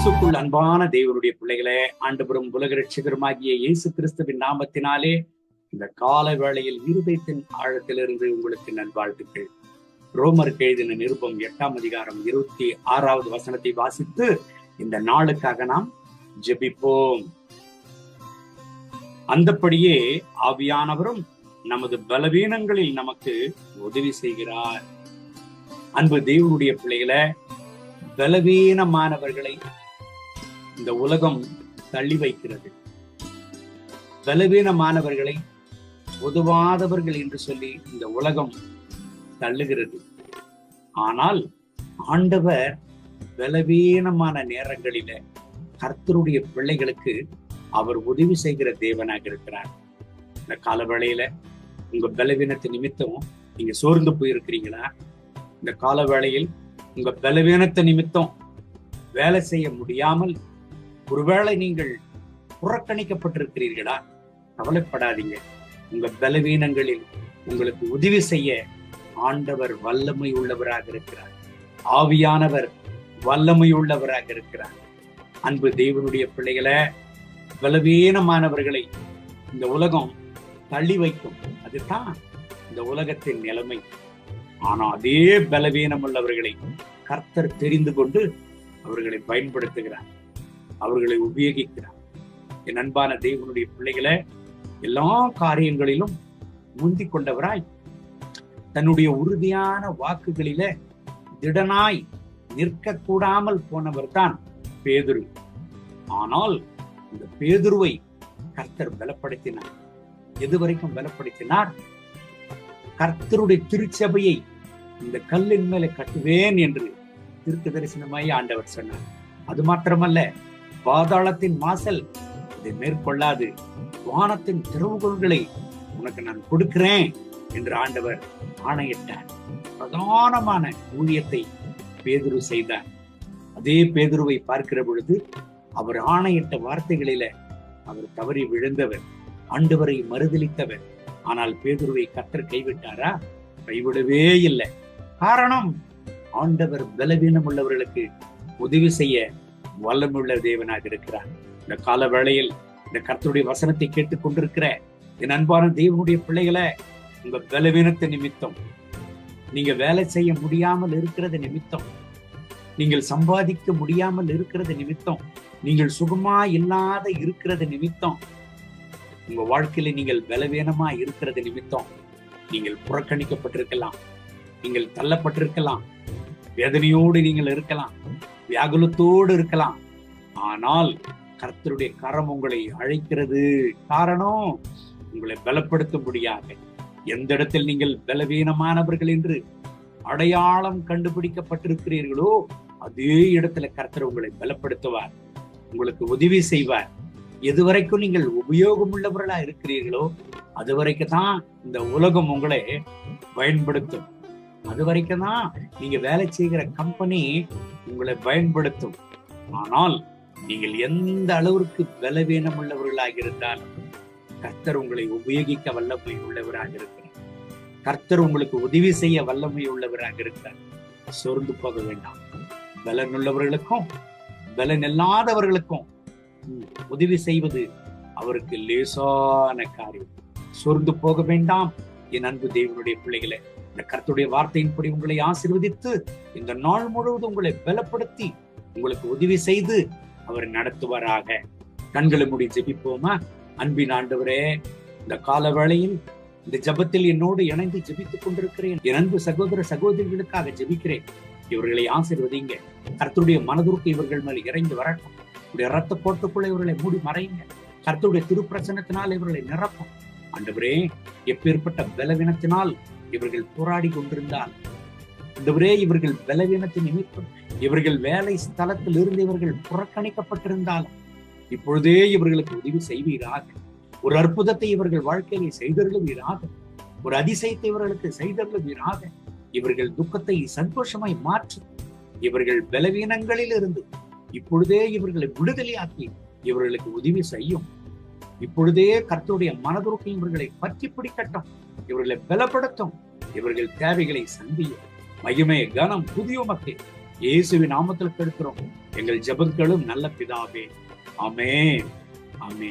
இயேசுக்குள் அன்பான தேவனுடைய பிள்ளைகளே ஆண்டுபுறம் உலக ரட்சகருமாகிய இயேசு கிறிஸ்துவின் நாமத்தினாலே இந்த கால வேளையில் இருதயத்தின் ஆழத்திலிருந்து உங்களுக்கு நல்வாழ்த்துக்கள். ரோமர் எழுதின நிருபம் எட்டாம் அதிகாரம் இருபத்தி ஆறாவது வசனத்தை வாசித்து இந்த நாளுக்காக நாம் ஜெபிப்போம். அந்தப்படியே ஆவியானவரும் நமது பலவீனங்களில் நமக்கு உதவி செய்கிறார். அன்பு தேவனுடைய பிள்ளைகளை பலவீனமானவர்களை இந்த உலகம் தள்ளி வைக்கிறது. பலவீனமானவர்களை உதவாதவர்கள் என்று சொல்லி இந்த உலகம் தள்ளுகிறது. ஆனால் ஆண்டவர் பலவீனமான நேரங்களில கர்த்தருடைய பிள்ளைகளுக்கு அவர் உதவி செய்கிற தேவனாக இருக்கிறார். இந்த காலவேளையில உங்க பலவீனத்தை நிமித்தம் நீங்க சோர்ந்து போயிருக்கிறீங்களா? இந்த காலவேளையில் உங்க பலவீனத்தை நிமித்தம் வேலை செய்ய முடியாமல் ஒருவேளை நீங்கள் புறக்கணிக்கப்பட்டிருக்கிறீர்களா? கவலைப்படாதீங்க. உங்க பலவீனங்களில் உங்களுக்கு உதவி செய்ய ஆண்டவர் வல்லமை உள்ளவராக இருக்கிறார். ஆவியானவர் வல்லமை உள்ளவராக இருக்கிறார். அன்பு தேவனுடைய பிள்ளைகளை பலவீனமானவர்களை இந்த உலகம் தள்ளி வைக்கும். அதுதான் இந்த உலகத்தின் நிலைமை. ஆனா அதே பலவீனம் உள்ளவர்களை கர்த்தர் தெரிந்து கொண்டு அவர்களை பயன்படுத்துகிறார். அவர்களை உபயோகிக்கிறார். என் அன்பான தெய்வனுடைய பிள்ளைகளை எல்லா காரியங்களிலும் முந்தி கொண்டவராய் தன்னுடைய உறுதியான வாக்குகளில திடனாய் நிற்க கூடாமல் போனவர் தான் பேதுரு. ஆனால் இந்த பேதுருவை கர்த்தர் பலப்படுத்தினார். எது வரைக்கும் பலப்படுத்தினார்? கர்த்தருடைய திருச்சபையை இந்த கல்லின் மேல கட்டுவேன் என்று திருக்கு தரிசனமாய் ஆண்டவர் சொன்னார். அது மாத்திரமல்ல பாதாளத்தின் வாசல் இதை மேற்கொள்ளாது. வானத்தின் திறவுகோள்களை உனக்கு நான் கொடுக்கிறேன் என்று ஆண்டவர் ஆணையிட்டார். பிரதானமான ஊழியத்தை பேதுரு செய்தார். அதே பேதுருவை பார்க்கிற பொழுது அவர் ஆணையிட்ட வார்த்தைகளில அவர் தவறி விழுந்தவர் ஆண்டவரை மறுதளித்தவர் ஆனால் பேதுருவை கத்தர் கைவிட்டாரா? கைவிடவே இல்லை. காரணம் ஆண்டவர் பலவீனம் உள்ளவர்களுக்கு உதவி செய்ய வல்லமுள்ள தேவனாக இருக்கிறார். இந்த கால வேளையில் இந்த கர்த்தருடைய வசனத்தை கேட்டுக் கொண்டிருக்கிற என் அன்பான தேவனுடைய பிள்ளைகளை உங்க பலவீனத்தை நிமித்தம் நீங்க வேலை செய்ய முடியாமல் இருக்கிறது நிமித்தம் நீங்கள் சம்பாதிக்க முடியாமல் இருக்கிறது நிமித்தம் நீங்கள் சுகமா இல்லாத இருக்கிறது நிமித்தம் உங்க வாழ்க்கையில நீங்கள் பலவீனமா இருக்கிறது நிமித்தம் நீங்கள் புறக்கணிக்கப்பட்டிருக்கலாம் நீங்கள் தள்ளப்பட்டிருக்கலாம் வேதனையோடு நீங்கள் இருக்கலாம் வியாகுலத்தோடு இருக்கலாம். ஆனால் கர்த்தருடைய கரம் உங்களை அழைக்கிறது. காரணம் உங்களை பலப்படுத்தும்படியாக எந்த இடத்தில் நீங்கள் பலவீனமானவர்கள் என்று அடையாளம் கண்டுபிடிக்கப்பட்டிருக்கிறீர்களோ அதே இடத்துல கர்த்தர் உங்களை பலப்படுத்துவார். உங்களுக்கு உதவி செய்வார். எதுவரைக்கும் நீங்கள் உபயோகம் உள்ளவர்களா இருக்கிறீர்களோ அது வரைக்கும் தான் இந்த உலகம் உங்களை பயன்படுத்தும். அது வரைக்கும் தான் நீங்க வேலை செய்கிற கம்பெனி உங்களை பயன்படுத்தும். ஆனால் நீங்கள் எந்த அளவிற்கு பலவீனம் உள்ளவர்களாக இருந்தால் கர்த்தர் உங்களை உபயோகிக்க வல்லமை உள்ளவராக இருக்கிறார். கர்த்தர் உங்களுக்கு உதவி செய்ய வல்லமை உள்ளவராக இருக்கிறார். சொர்ந்து போக வேண்டாம். பலன் உள்ளவர்களுக்கும் பலன் இல்லாதவர்களுக்கும் உதவி செய்வது அவருக்கு லேசான காரியம். சொர்ந்து போக வேண்டாம். என் அன்பு தேவனுடைய பிள்ளைகளை இந்த கர்த்துடைய வார்த்தையின்படி உங்களை ஆசிர்வதித்து இந்த நாள் முழுவதும் உங்களை பலப்படுத்தி உங்களுக்கு உதவி செய்து அவர் நடத்துவாராக. கண்களை முடி ஜெபிப்போமா? அன்பின் ஆண்டவரே இந்த கால வேளையில் இந்த ஜபத்தில் என்னோடு இணைந்து ஜெபித்துக் கொண்டிருக்கிறேன். என் அன்பு சகோதர சகோதரிகளுக்காக ஜெபிக்கிறேன். இவர்களை ஆசிர்வதிங்க. கர்த்தருடைய மனதுருக்கு இவர்கள் மேல் இறங்கி வரட்டும். உடைய ரத்த கோட்டுக்குள்ள இவர்களை மூடி மறையுங்க. கர்த்தருடைய திருப்பிரசனத்தினால் இவர்களை நிரப்பும். ஆண்டவரே எப்பேற்பட்ட பலவீனத்தினால் இவர்கள் போராடி கொண்டிருந்தால் ஆண்டவரே இவர்கள் பலவீனத்தின் நிமித்தம் இவர்கள் வேலை ஸ்தலத்தில் இருந்து இவர்கள் புறக்கணிக்கப்பட்டிருந்தாலும் இப்பொழுதே இவர்களுக்கு உதவி செய்வீராக. ஒரு அற்புதத்தை இவர்கள் வாழ்க்கையை செய்தருளுவீராக ஒரு அதிசயத்தை இவர்களுக்கு செய்தருளுவீராக இவர்கள் துக்கத்தை சந்தோஷமாய் மாற்றி இவர்கள் பலவீனங்களில் இருந்து இப்பொழுதே இவர்களை விடுதலையாக்கி இவர்களுக்கு உதவி செய்யும். இப்பொழுதே கர்த்தருடைய மனதுருக்கு இவர்களை பற்றி பிடிக்கட்டும். இவர்களை பலப்படுத்தும். இவர்கள் தேவைகளை சந்தியும். மகிமை கனம் புதிய மக்கள் இயேசுவின் நாமத்தில் கெடுக்கிறோம் எங்கள் ஜெபங்களும் நல்ல பிதாவே. ஆமே ஆமே